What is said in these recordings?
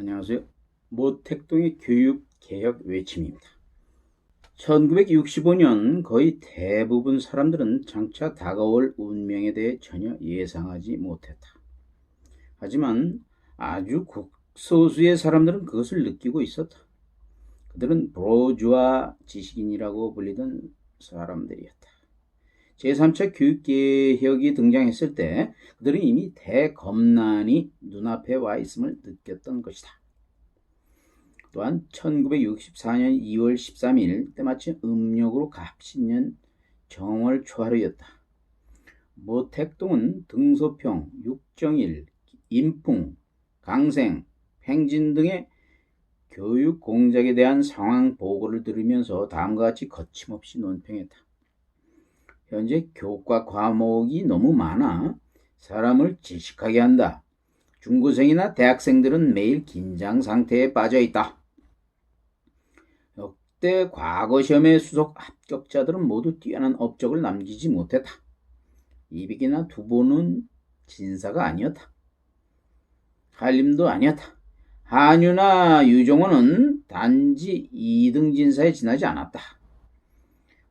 안녕하세요. 모택동의 교육 개혁 외침입니다. 1965년 거의 대부분 사람들은 장차 다가올 운명에 대해 전혀 예상하지 못했다. 하지만 아주 극소수의 사람들은 그것을 느끼고 있었다. 그들은 브로주아 지식인이라고 불리던 사람들이었다. 제3차 교육개혁이 등장했을 때 그들은 이미 대검난이 눈앞에 와 있음을 느꼈던 것이다. 또한 1964년 2월 13일 때마침 음력으로 갑신년 정월 초하루였다. 모택동은 등소평, 육정일, 인풍, 강생, 팽진 등의 교육 공작에 대한 상황 보고를 들으면서 다음과 같이 거침없이 논평했다. 현재 교과 과목이 너무 많아 사람을 질식하게 한다. 중고생이나 대학생들은 매일 긴장 상태에 빠져 있다. 역대 과거 시험의 수석 합격자들은 모두 뛰어난 업적을 남기지 못했다. 이빅이나 두보는 진사가 아니었다. 한림도 아니었다. 한유나 유종호는 단지 2등 진사에 지나지 않았다.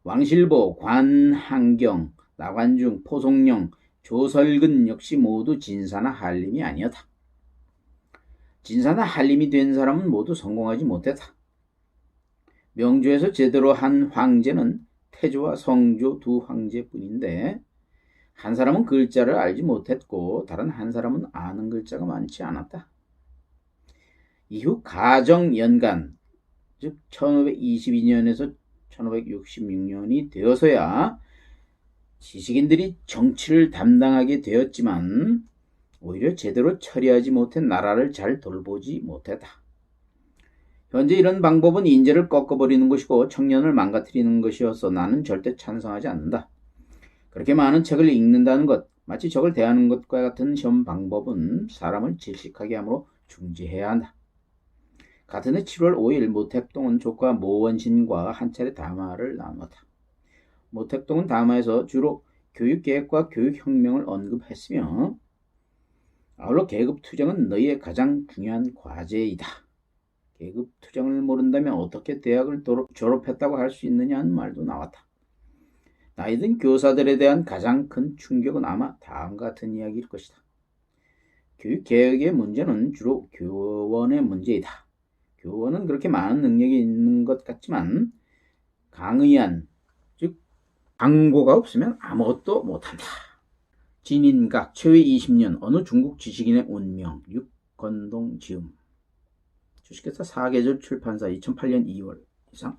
왕실보, 관한경, 나관중, 포송령, 조설근 역시 모두 진사나 한림이 아니었다. 진사나 한림이 된 사람은 모두 성공하지 못했다. 명조에서 제대로 한 황제는 태조와 성조 두 황제뿐인데 한 사람은 글자를 알지 못했고 다른 한 사람은 아는 글자가 많지 않았다. 이후 가정연간 즉 1522년에서 1566년이 되어서야 지식인들이 정치를 담당하게 되었지만 오히려 제대로 처리하지 못한 나라를 잘 돌보지 못했다. 현재 이런 방법은 인재를 꺾어버리는 것이고 청년을 망가뜨리는 것이어서 나는 절대 찬성하지 않는다. 그렇게 많은 책을 읽는다는 것, 마치 적을 대하는 것과 같은 시험 방법은 사람을 질식하게 하므로 중지해야 한다. 같은 해 7월 5일 모택동은 조카 모원신과 한 차례 담화를 나눴다. 모택동은 담화에서 주로 교육계획과 교육혁명을 언급했으며 아울러 계급투쟁은 너희의 가장 중요한 과제이다. 계급투쟁을 모른다면 어떻게 대학을 졸업했다고 할 수 있느냐는 말도 나왔다. 나이든 교사들에 대한 가장 큰 충격은 아마 다음과 같은 이야기일 것이다. 교육개혁의 문제는 주로 교원의 문제이다. 교원은 그렇게 많은 능력이 있는 것 같지만 강의한 즉 강고가 없으면 아무것도 못한다. 진인각 최후 20년 어느 중국 지식인의 운명 육건동 지음 주식회사 사계절 출판사 2008년 2월 이상